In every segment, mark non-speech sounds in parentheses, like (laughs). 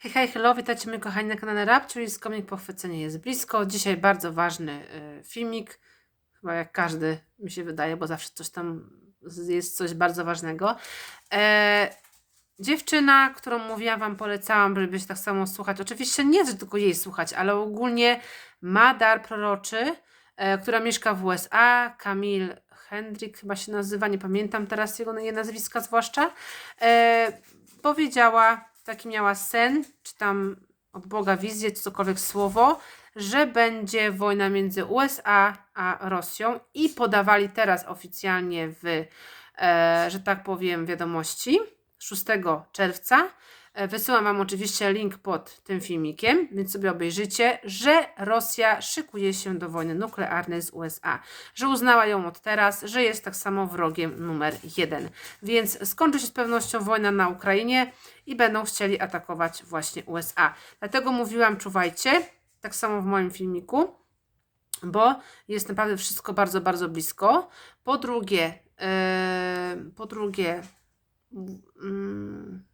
Hej, hej, hello, witajcie moi kochani na kanale Rap, czyli z komik Pochwycenie jest blisko. Dzisiaj bardzo ważny y, filmik, chyba jak każdy mi się wydaje, bo zawsze coś tam jest coś bardzo ważnego. E, dziewczyna, którą mówiłam wam, polecałam, żeby się tak samo słuchać. Oczywiście nie, że tylko jej słuchać, ale ogólnie ma dar proroczy, e, która mieszka w USA, Kamil Hendrik chyba się nazywa, nie pamiętam teraz jego jej nazwiska zwłaszcza. E, powiedziała, taki miała sen, czy tam od Boga wizję, czy cokolwiek słowo, że będzie wojna między USA a Rosją i podawali teraz oficjalnie w, e, że tak powiem, wiadomości 6 czerwca. E, Wysyłam Wam oczywiście link pod tym filmikiem, więc sobie obejrzycie, że Rosja szykuje się do wojny nuklearnej z USA, że uznała ją od teraz, że jest tak samo wrogiem numer jeden. Więc skończy się z pewnością wojna na Ukrainie i będą chcieli atakować właśnie USA. Dlatego mówiłam, czuwajcie, tak samo w moim filmiku, bo jest naprawdę wszystko bardzo, bardzo blisko. Po drugie, yy, po drugie, mm,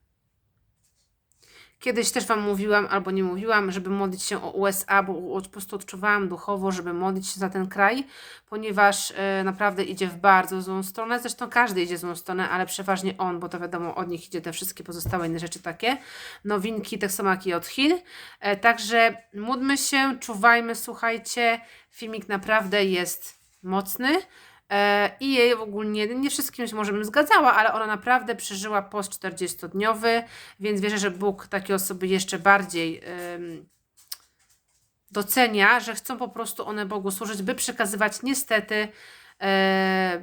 Kiedyś też Wam mówiłam, albo nie mówiłam, żeby modlić się o USA, bo po prostu odczuwałam duchowo, żeby modlić się za ten kraj, ponieważ e, naprawdę idzie w bardzo złą stronę. Zresztą każdy idzie w złą stronę, ale przeważnie on, bo to wiadomo, od nich idzie te wszystkie pozostałe inne rzeczy takie. Nowinki, tak samo jak i od Chin. E, także módlmy się, czuwajmy, słuchajcie. Filmik naprawdę jest mocny. E, I jej ogólnie, nie wszystkim się może bym zgadzała, ale ona naprawdę przeżyła post 40-dniowy, więc wierzę, że Bóg takie osoby jeszcze bardziej docenia, że chcą po prostu one Bogu służyć, by przekazywać niestety, e,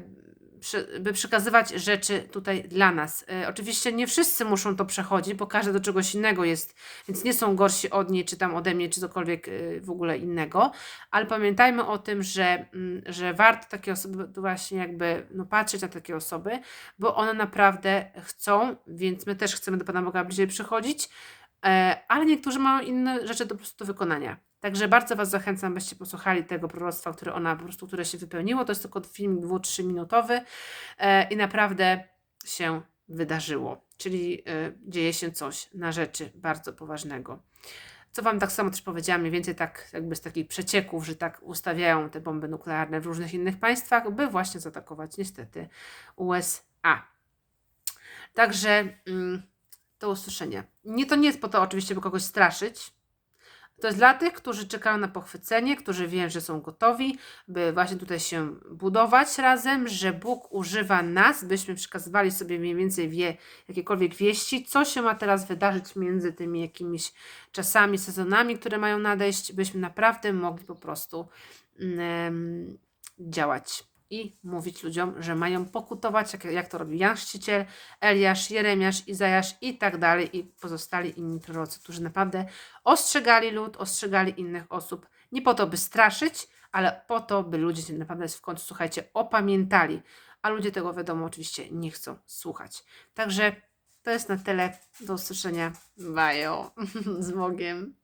by przekazywać rzeczy tutaj dla nas. E, oczywiście nie wszyscy muszą to przechodzić, bo każdy do czegoś innego jest, więc nie są gorsi od niej, czy tam ode mnie, czy cokolwiek e, w ogóle innego, ale pamiętajmy o tym, że, mm, że warto takie osoby właśnie jakby no, patrzeć na takie osoby, bo one naprawdę chcą, więc my też chcemy do Pana Boga bliżej przychodzić, e, ale niektórzy mają inne rzeczy do, do wykonania. Także bardzo Was zachęcam, byście posłuchali tego proroctwa, które ona po prostu, które się wypełniło. To jest tylko film 2-3 minutowy e, i naprawdę się wydarzyło. Czyli e, dzieje się coś na rzeczy bardzo poważnego. Co Wam tak samo też powiedziałam, mniej więcej tak jakby z takich przecieków, że tak ustawiają te bomby nuklearne w różnych innych państwach, by właśnie zaatakować niestety USA. Także mm, do usłyszenia. Nie to nie jest po to oczywiście, by kogoś straszyć. To jest dla tych, którzy czekają na pochwycenie, którzy wiem, że są gotowi, by właśnie tutaj się budować razem, że Bóg używa nas, byśmy przekazywali sobie mniej więcej wie, jakiekolwiek wieści, co się ma teraz wydarzyć między tymi jakimiś czasami, sezonami, które mają nadejść, byśmy naprawdę mogli po prostu mm, działać i mówić ludziom, że mają pokutować, jak, jak to robił Jan Chrzciciel, Eliasz, Jeremiasz, Izajasz i tak dalej i pozostali inni prorocy, którzy naprawdę ostrzegali lud, ostrzegali innych osób, nie po to, by straszyć, ale po to, by ludzie naprawdę w końcu, słuchajcie, opamiętali, a ludzie tego wiadomo oczywiście nie chcą słuchać. Także to jest na tyle. Do usłyszenia. Bajo. (laughs) Z Bogiem.